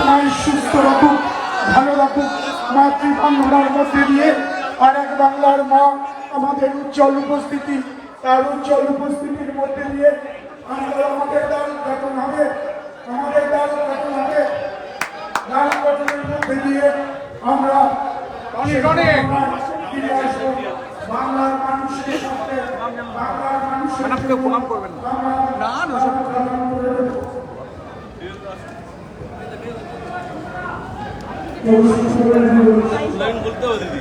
তোমায় সুস্থ রাখুক ভালো রাখুক মাতৃবাংলার মধ্যে দিয়ে আর এক বাংলার মা আমাদের উজ্জ্বল উপস্থিতি তার উজ্জ্বল উপস্থিতির মধ্যে দিয়ে আমরা আমাদের দল গঠন হবে আমাদের দল গঠন হবে। দল গঠনের মধ্যে দিয়ে আমরা বাংলার মানুষের সাথে বাংলার মানুষের প্রণাম করবেন না না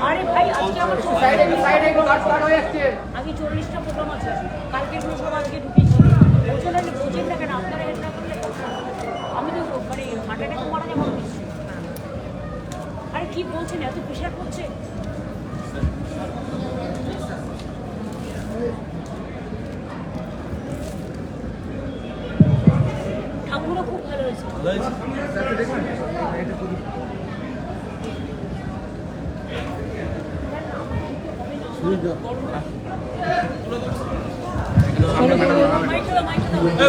আরে ভাই আজকে আমার আগে চল্লিশটা প্রোগ্রাম আছে। কালকে গুলো সব আজকে ঢুকেছি। ওজন আমি বোঝেন না কেন আপনারা হেল্প না করলে আমি তো মানে হার্ট অ্যাটাকে মারা যাব আরে কি বলছেন এত প্রেশার করছে? ঠাকুরও খুব ভালো হয়েছে মাইক দাও, মাইক দাও।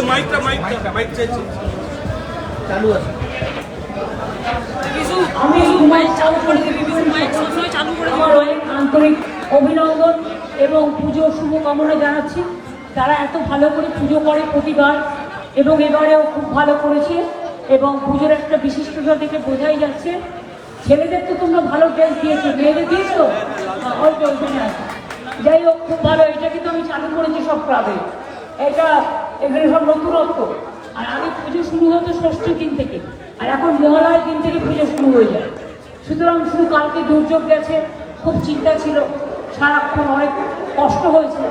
মাইকটা মাইকটা মাইক চাইছি। চালু আন্তরিক অভিনন্দন এবং পুজো শুভকামনা জানাচ্ছি। তারা এত ভালো করে পুজো করে প্রতিবার এবং এবারেও খুব ভালো করেছে এবং পুজোর একটা বিশিষ্টতা দেখে বোঝাই যাচ্ছে। ছেলেদের তো তোমরা ভালো ড্রেস দিয়েছ, মেয়েদের দিয়েছ? অল্প ওইখানে আছে। যাই হোক, খুব ভালো এটা কিন্তু আমি চালু করেছি সব ক্লাবে। এটা এখানে সব নতুনত্ব। আর আগে পুজো শুরু হতো ষষ্ঠীর দিন থেকে, আর এখন মহালয়ের দিন থেকে পুজো শুরু হয়ে যায়। সুতরাং শুধু কালকে দুর্যোগ গেছে, খুব চিন্তা ছিল, সারাক্ষণ অনেক কষ্ট হয়েছে।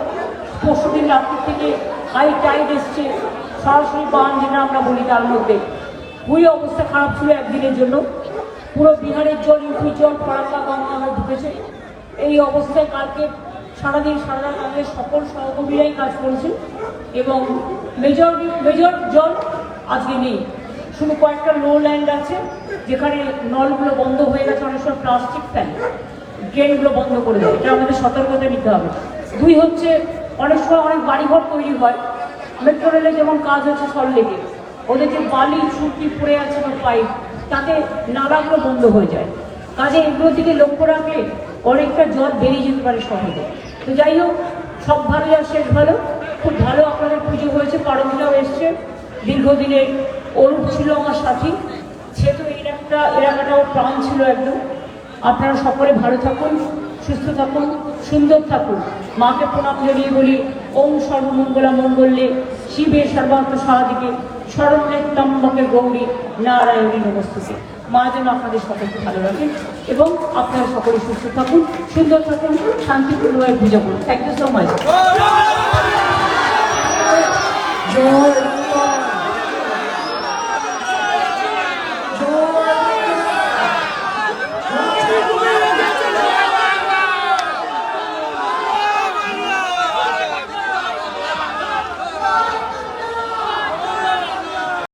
পরশু দিন রাত্রি থেকে হাই টাইড এসছে, সরাসরি বান যেটা আমরা বলি তার মধ্যে। খুবই অবস্থা খারাপ ছিল একদিনের জন্য। পুরো বিহারের জল ইউপির জল ফরাক্কা গঙ্গা আমার ঢুকেছে। এই অবস্থায় কালকে সারাদিন সারা রাত আমাদের সকল সহকর্মীরাই কাজ করেছে এবং মেজর মেজর জল আজকে নেই। শুধু কয়েকটা লো ল্যান্ড আছে, যেখানে নলগুলো বন্ধ হয়ে গেছে, অনেক সময় প্লাস্টিক ফেলে ড্রেনগুলো বন্ধ করে দেয়। এটা আমাদের সতর্কতা নিতে হবে। দুই হচ্ছে, অনেক সময় অনেক বাড়িঘর তৈরি হয়। মেট্রো রেলে যেমন কাজ হচ্ছে সল্লেকে ওদের যে বালি ছুটি পড়ে আছে বা পাইপ তাতে নালাগুলো বন্ধ হয়ে যায়। কাজে এগুলোর দিকে লক্ষ্য রাখলে অনেকটা জল বেরিয়ে যেতে পারে সহজে তো যাই হোক, সব ভালো আর শেষ ভালো। খুব ভালো আপনাদের পুজো হয়েছে, পারমিলাও এসছে। দীর্ঘদিনের অরূপ ছিল আমার সাথী। সে তো এর একটা এলাকাটাও প্রাণ ছিল একদম। আপনারা সকলে ভালো থাকুন, সুস্থ থাকুন, সুন্দর থাকুন। মাকে প্রণাম জানিয়ে বলি, ওম সর্বমঙ্গলা মঙ্গলে শিবের সর্বাত্ম সারাদিকে। শরণের তম্বকে গৌরী নারায়ণী নমস্তুতে মা যেন আপনাদের সকলকে ভালো রাখেন এবং আপনারা সকলে সুস্থ থাকুন, সুন্দর থাকুন শান্তিপূর্ণভাবে পুজো করুন। Thank you so much